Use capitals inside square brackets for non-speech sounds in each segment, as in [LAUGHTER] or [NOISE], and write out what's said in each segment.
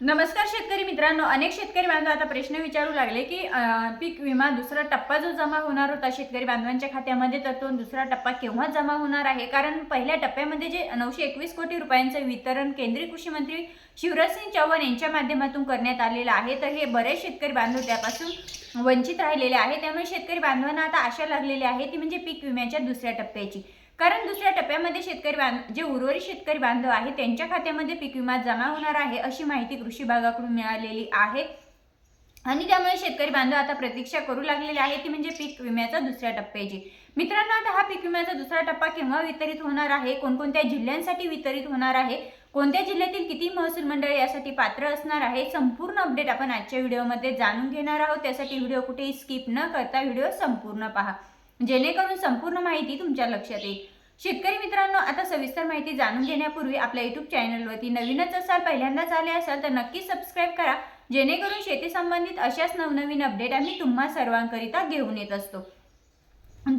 नमस्कार शेतकरी मित्रांनो अनेक शेतकरी बांधव आता प्रश्न विचारू लागले की पीक विमा दुसरा टप्पा जो जमा होणार होता शेतकरी बांधवांच्या खात्यामध्ये तर तो दुसरा टप्पा केव्हा जमा होणार आहे? कारण पहिल्या टप्प्यामध्ये जे नऊशे एकवीस कोटी रुपयांचं वितरण केंद्रीय कृषी मंत्री शिवराज सिंग चौहान यांच्या माध्यमातून करण्यात आलेलं आहे तर हे बरेच शेतकरी बांधव त्यापासून वंचित राहिलेले आहे त्यामुळे शेतकरी बांधवांना आता आशा लागलेली आहे ती म्हणजे पीक विम्याच्या दुसऱ्या टप्प्याची. कारण दुसऱ्या टप्प्यामध्ये शेतकरी बांध जे उर्वरित शेतकरी बांधव आहे त्यांच्या खात्यामध्ये पीक विमा जमा होणार आहे अशी माहिती कृषी विभागाकडून मिळालेली आहे. आणि त्यामुळे शेतकरी बांधव आता प्रतीक्षा करू लागलेले आहे ती म्हणजे पीक विम्याचा दुसऱ्या टप्प्याची. मित्रांनो आता हा पीक विम्याचा दुसरा टप्पा केव्हा वितरित होणार आहे? कोणकोणत्या जिल्ह्यांसाठी वितरित होणार आहे? कोणत्या जिल्ह्यातील किती महसूल मंडळ यासाठी पात्र असणार आहे? संपूर्ण अपडेट आपण आजच्या व्हिडिओमध्ये जाणून घेणार आहोत. त्यासाठी व्हिडिओ कुठेही स्किप न करता व्हिडिओ संपूर्ण पहा. जेणेकरून संपूर्ण माहिती तुमच्या लक्षात येईल. शेतकरी मित्रांनो आता सविस्तर माहिती जाणून घेण्यापूर्वी आपल्या युट्यूब चॅनलवरती नवीनच असाल पहिल्यांदाच आले असाल तर नक्की सबस्क्राईब करा. जेणेकरून शेती संबंधित अशाच नवनवीन अपडेट आम्ही तुम्हा सर्वांकरिता घेऊन येत असतो.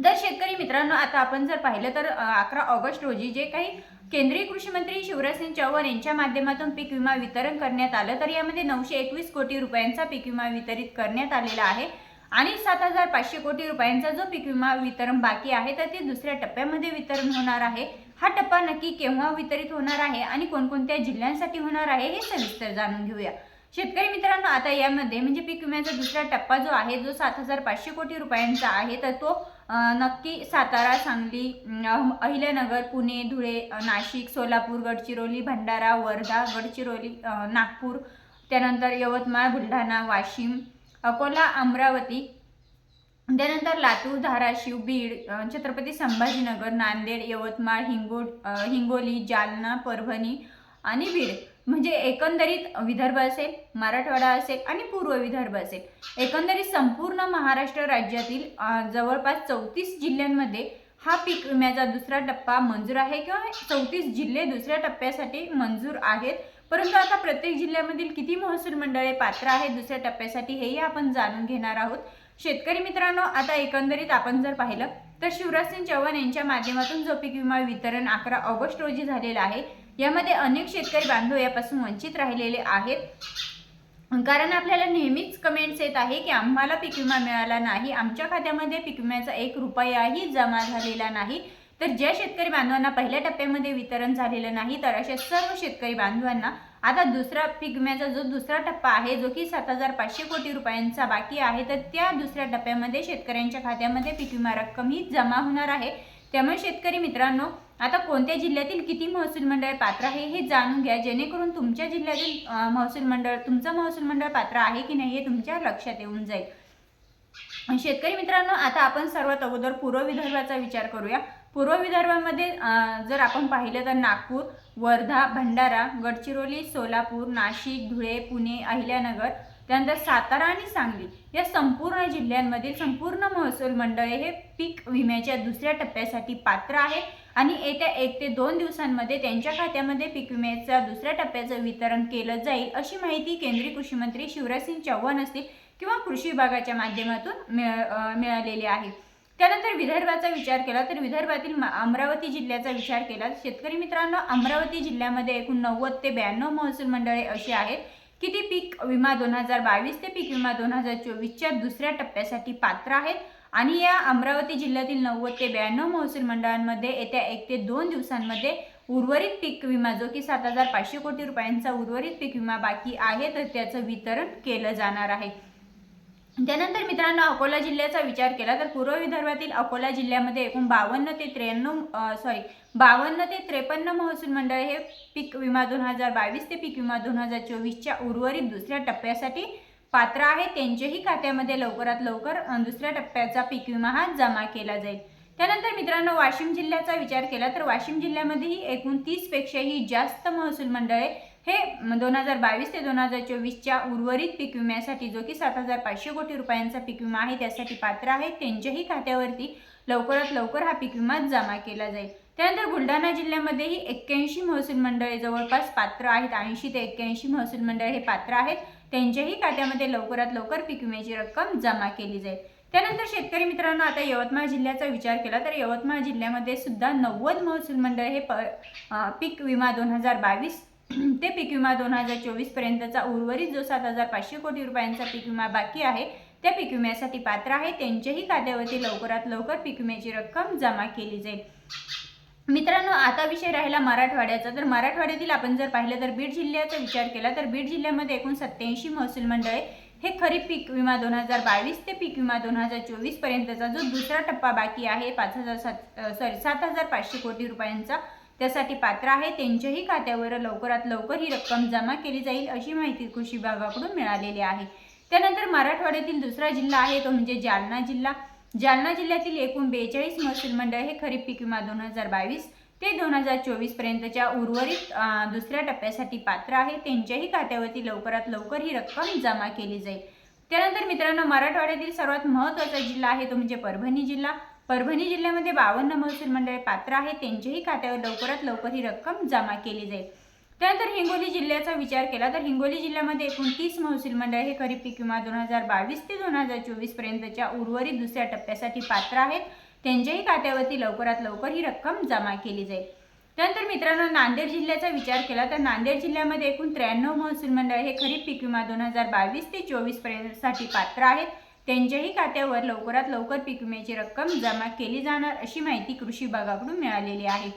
तर शेतकरी मित्रांनो आता आपण जर पाहिलं तर अकरा ऑगस्ट रोजी जे काही केंद्रीय कृषी मंत्री शिवराज सिंग चौहान यांच्या माध्यमातून पीक विमा वितरण करण्यात आलं तर यामध्ये नऊशे एकवीस कोटी रुपयांचा पीक विमा वितरित करण्यात आलेला आहे. आणि सात हजार पाचशे कोटी रुपयांचा जो पीक विमा वितरण बाकी आहे तर ते दुसऱ्या टप्प्यामध्ये वितरण होणार आहे. हा टप्पा नक्की केव्हा वितरित होणार आहे आणि कोणकोणत्या जिल्ह्यांसाठी होणार आहे हे सविस्तर जाणून घेऊया. शेतकरी मित्रांनो आता यामध्ये म्हणजे पीक विम्याचा दुसरा टप्पा जो आहे जो सात हजार पाचशे कोटी रुपयांचा आहे तर तो नक्की सातारा सांगली अहिल्यानगर पुणे धुळे नाशिक सोलापूर गडचिरोली भंडारा वर्धा गडचिरोली नागपूर त्यानंतर यवतमाळ बुलढाणा वाशिम अकोला अमरावती. त्यानंतर लातूर धाराशिव बीड छत्रपती संभाजीनगर नांदेड यवतमाळ हिंगोड हिंगोली जालना परभणी आणि बीड. म्हणजे एकंदरीत विदर्भ असेल मराठवाडा असेल आणि पूर्व विदर्भ असेल. एकंदरीत संपूर्ण महाराष्ट्र राज्यातील जवळपास चौतीस जिल्ह्यांमध्ये हा पीक विम्याचा दुसरा टप्पा मंजूर आहे किंवा चौतीस जिल्हे दुसऱ्या टप्प्यासाठी मंजूर आहेत परंतु आता प्रत्येक जिल्ह्यामधील किती महसूल मंडळे पात्र आहेत दुसऱ्या टप्प्यासाठी हेही आपण जाणून घेणार आहोत. शेतकरी मित्रांनो आता एकंदरीत आपण जर पाहिलं तर शिवराज सिंग चौहान यांच्या माध्यमातून जो पीक विमा वितरण अकरा ऑगस्ट रोजी झालेला आहे. यामध्ये अनेक शेतकरी बांधव यापासून वंचित राहिलेले आहेत. कारण आपल्याला नेहमीच कमेंट्स येत आहे की आम्हाला पीक विमा मिळाला नाही आमच्या खात्यामध्ये पीक विम्याचा एक रुपयाही जमा झालेला नाही. तर ज्या शेतकरी बांधवांना पहिल्या टप्प्यामध्ये वितरण झालेलं नाही तर अशा सर्व शेतकरी बांधवांना आता दुसरा पीक विम्याचा जो दुसरा टप्पा आहे जो की सात हजार पाचशे कोटी रुपयांचा बाकी आहे तर त्या दुसऱ्या टप्प्यामध्ये शेतकऱ्यांच्या खात्यामध्ये पीक विमा रक्कम ही जमा होणार आहे. त्यामुळे शेतकरी मित्रांनो आता कोणत्या जिल्ह्यातील किती महसूल मंडळ पात्र आहे हे जाणून घ्या. जेणेकरून तुमच्या जिल्ह्यातील महसूल मंडळ तुमचं महसूल मंडळ पात्र आहे की नाही हे तुमच्या लक्षात येऊन जाईल. शेतकरी मित्रांनो आता आपण सर्वात अगोदर पूर्व विदर्भाचा विचार करूया. पूर्व विदर्भामध्ये जर आपण पाहिलं तर नागपूर वर्धा भंडारा गडचिरोली सोलापूर नाशिक धुळे पुणे अहिल्यानगर त्यानंतर सातारा आणि सांगली या संपूर्ण जिल्ह्यांमधील संपूर्ण महसूल मंडळे हे पीक विम्याच्या दुसऱ्या टप्प्यासाठी पात्र आहे. आणि येत्या एक ते दोन दिवसांमध्ये त्यांच्या खात्यामध्ये पीक विम्याच्या दुसऱ्या टप्प्याचं वितरण केलं जाईल अशी माहिती केंद्रीय कृषी मंत्री शिवराज सिंग चौहान असतील. किंवा कृषी विभागाच्या माध्यमातून मिळ मिळालेली आहे. त्यानंतर विदर्भाचा विचार केला तर विदर्भातील अमरावती जिल्ह्याचा विचार केला शेतकरी मित्रांनो अमरावती जिल्ह्यामध्ये एकूण नव्वद ते ब्याण्णव महसूल मंडळे अशी आहेत की ती पीक विमा दोन हजार बावीस ते पीक विमा दोन हजार चोवीसच्या दुसऱ्या टप्प्यासाठी पात्र आहेत. आणि या अमरावती जिल्ह्यातील नव्वद ते ब्याण्णव महसूल मंडळांमध्ये येत्या एक ते दोन दिवसांमध्ये उर्वरित पीक विमा जो की सात हजार पाचशे कोटी रुपयांचा उर्वरित पीक विमा बाकी आहे तर त्याचं वितरण केलं जाणार आहे. त्यानंतर मित्रांनो अकोला जिल्ह्याचा विचार केला तर पूर्व विदर्भातील अकोला जिल्ह्यामध्ये एकूण बावन्न ते त्र्याण्णव सॉरी बावन्न ते त्रेपन्न महसूल मंडळ हे पीक विमा दोन हजार बावीस ते पीक विमा दोन हजार चोवीसच्या उर्वरित दुसऱ्या टप्प्यासाठी पात्र आहे. त्यांच्याही खात्यामध्ये लवकरात लवकर दुसऱ्या टप्प्याचा पीक विमा हा जमा केला जाईल. त्यानंतर मित्रांनो वाशिम जिल्ह्याचा विचार केला तर वाशिम जिल्ह्यामध्येही एकूण तीसपेक्षाही जास्त महसूल मंडळे हे दोन हजार बावीस ते दोन हजार चोवीसच्या उर्वरित पीक विम्यासाठी जो की सात हजार पाचशे कोटी रुपयांचा पीक विमा आहे त्यासाठी पात्र आहे त्यांच्याही खात्यावरती लवकरात लवकर हा पीक विमा जमा केला जाईल. त्यानंतर बुलढाणा जिल्ह्यामध्येही एक्क्याऐंशी महसूल मंडळे जवळपास पात्र आहेत ऐंशी ते एक्क्याऐंशी महसूल मंडळ हे पात्र आहेत त्यांच्याही खात्यामध्ये लवकरात लवकर पीक विम्याची रक्कम जमा केली जाईल. त्यानंतर शेतकरी मित्रांनो आता यवतमाळ जिल्ह्याचा विचार केला तर यवतमाळ जिल्ह्यामध्ये सुद्धा नव्वद महसूल मंडळ हे प पीक विमा दोन हजार बावीस [CLEARS THROAT] ते पीक विमा दोन हजार चोवीस पर्यंतचा उर्वरित जो सात हजार पाचशे कोटी रुपयांचा पीक विमा बाकी आहे त्या पीक विम्यासाठी पात्र आहे. त्यांच्याही खात्यावरती लवकरात लवकर पीक विम्याची रक्कम जमा केली जाईल. मित्रांनो आता विषय राहिला मराठवाड्याचा. तर मराठवाड्यातील आपण जर पाहिलं तर बीड जिल्ह्याचा विचार केला तर बीड जिल्ह्यामध्ये एकूण सत्याऐंशी महसूल मंडळे हे खरीप पीक विमा दोन हजार बावीस ते पीक विमा दोन हजार चोवीस पर्यंतचा जो दुसरा टप्पा बाकी आहे पाच हजार सात सॉरी सात हजार पाचशे कोटी रुपयांचा त्यासाठी पात्र आहे. त्यांच्याही खात्यावर लवकरात लवकर ही रक्कम जमा केली जाईल अशी माहिती कृषी विभागाकडून मिळालेली आहे. त्यानंतर मराठवाड्यातील दुसरा जिल्हा आहे तो म्हणजे जालना जिल्हा. जालना जिल्ह्यातील एकूण बेचाळीस महसूल मंडळ हे खरीप पीक विमा दोन हजार बावीस ते दोन हजार चोवीस पर्यंतच्या उर्वरित दुसऱ्या टप्प्यासाठी पात्र आहे. त्यांच्याही खात्यावरती लवकरात लवकर ही रक्कम जमा केली जाईल. त्यानंतर मित्रांनो मराठवाड्यातील सर्वात महत्त्वाचा जिल्हा आहे तो म्हणजे परभणी जिल्हा. परभणी जिल्ह्यामध्ये बावन्न महसूल मंडळे पात्र आहे त्यांच्याही खात्यावर लवकरात लवकर ही रक्कम जमा केली जाईल. त्यानंतर हिंगोली जिल्ह्याचा विचार केला तर हिंगोली जिल्ह्यामध्ये एकूण तीस महसूल मंडळ हे खरीप पीक विमा दोन हजार बावीस ते दोन हजार चोवीस पर्यंतच्या उर्वरित दुसऱ्या टप्प्यासाठी पात्र आहेत. त्यांच्याही खात्यावरती लवकरात लवकर ही रक्कम जमा केली जाईल. त्यानंतर मित्रांनो नांदेड जिल्ह्याचा विचार केला तर नांदेड जिल्ह्यामध्ये एकूण त्र्याण्णव महसूल मंडळ हे खरीप पीक विमा दोन हजार बावीस ते चोवीस पर्यंतसाठी पात्र आहेत. त्यांच्याही खात्यावर लवकरात लवकर पीक विम्याची रक्कम जमा केली जाणार अशी माहिती कृषी विभागाकडून मिळालेली आहे.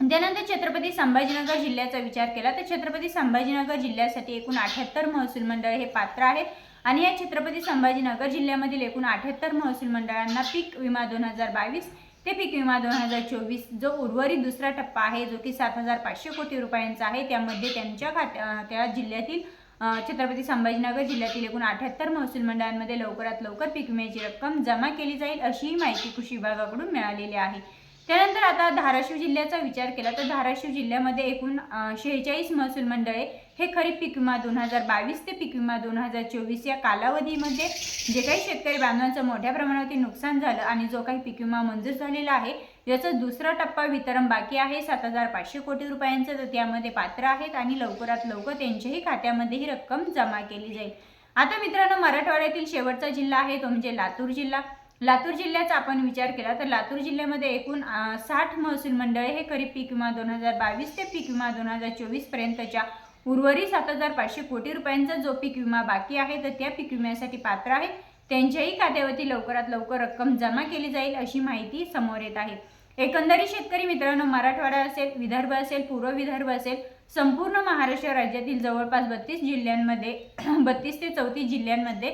त्यानंतर छत्रपती संभाजीनगर जिल्ह्याचा विचार केला तर छत्रपती संभाजीनगर जिल्ह्यासाठी एकूण अठ्याहत्तर महसूल मंडळ हे पात्र आहेत. आणि या छत्रपती संभाजीनगर जिल्ह्यामधील एकूण अठ्याहत्तर महसूल मंडळांना पीक विमा दोन हजार बावीस ते पीक विमा दोन हजार चोवीस जो उर्वरित दुसरा टप्पा आहे जो की सात हजार पाचशे कोटी रुपयांचा आहे त्यामध्ये त्यांच्या खात्या त्या जिल्ह्यातील छत्रपती संभाजीनगर जिल्ह्यातील एकूण अठ्याहत्तर महसूल मंडळांमध्ये लवकरात लवकर पीक विम्याची रक्कम जमा केली जाईल अशीही माहिती कृषी विभागाकडून मिळालेली आहे. त्यानंतर आता धाराशिव जिल्ह्याचा विचार केला तर धाराशिव जिल्ह्यामध्ये एकूण शेहेचाळीस महसूल मंडळे हे खरीप पीक विमा दोन हजार बावीस ते पीक विमा दोन हजार चोवीस या कालावधीमध्ये जे काही शेतकरी बांधवांचं मोठ्या प्रमाणावरती नुकसान झालं आणि जो काही पीक विमा मंजूर झालेला आहे याचा दुसरा टप्पा वितरण बाकी आहे. सात हजार पाचशे कोटी रुपयांचं तर त्यामध्ये पात्र आहेत आणि लवकरात लवकर त्यांच्याही खात्यामध्ये ही रक्कम जमा केली जाईल. आता मित्रांनो मराठवाड्यातील शेवटचा जिल्हा आहे तो म्हणजे लातूर जिल्हा. लातूर जिल्ह्याचा आपण विचार केला तर लातूर जिल्ह्यामध्ये एकूण साठ महसूल मंडळे हे खरीप पीक विमा दोन हजार बावीस ते पीक विमा दोन हजार चोवीस पर्यंतच्या उर्वरित सात हजार पाचशे कोटी रुपयांचा जो पीक विमा बाकी आहे तर त्या पीक विम्यासाठी पात्र आहे. त्यांच्याही खात्यावरती लवकरात लवकर रक्कम जमा केली जाईल अशी माहिती समोर येत आहे. एकंदरीत शेतकरी मित्रांनो मराठवाडा असेल विदर्भ असेल पूर्व विदर्भ असेल संपूर्ण महाराष्ट्र राज्यातील जवळपास बत्तीस जिल्ह्यांमध्ये [CLEARS THROAT] बत्तीस ते चौतीस जिल्ह्यांमध्ये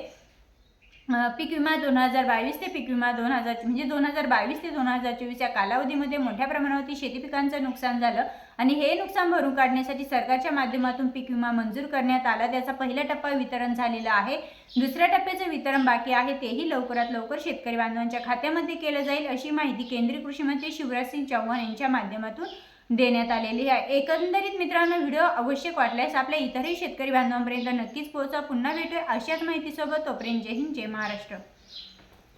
पीक विमा दोन हजार बावीस ते पीक विमा दोन हजार म्हणजे दोन हजार बावीस ते दोन हजार चोवीस या कालावधीमध्ये मोठ्या प्रमाणावरती शेती पिकांचं नुकसान झालं आणि हे नुकसान भरून काढण्यासाठी सरकारच्या माध्यमातून पीक विमा मंजूर करण्यात आला. त्याचा पहिला टप्पा वितरण झालेला आहे. दुसऱ्या टप्प्याचं वितरण बाकी आहे तेही लवकरात लवकर शेतकरी बांधवांच्या खात्यामध्ये केलं जाईल अशी माहिती केंद्रीय कृषी मंत्री शिवराज सिंग चौहान यांच्या माध्यमातून देण्यात आलेली आहे. एकंदरीत मित्रांनो व्हिडिओ आवश्यक वाटल्यास आपल्या इतरही शेतकरी बांधवांपर्यंत नक्कीच पोहोचा. पुन्हा भेटूया अशाच माहितीसोबत. तोपर्यंत जय हिंद जय महाराष्ट्र.